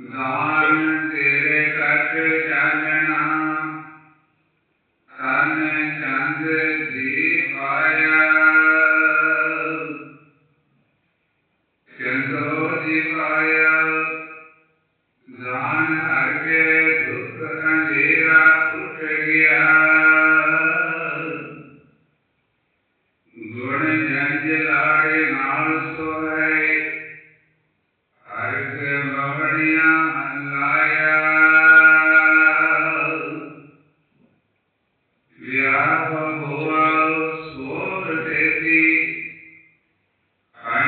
गवारण तेरे कट चांदना तन चंद जी पाया। चंद्रो जी पाया।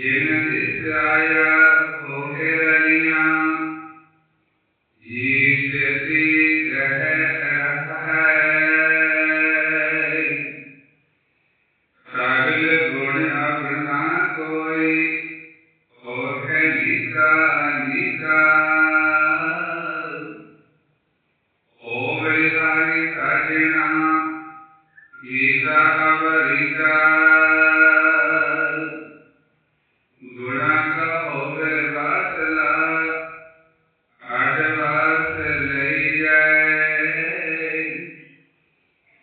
येन दिष्ट्याय गुण अगुण कोई ओह निका निका ओवरितानि गीता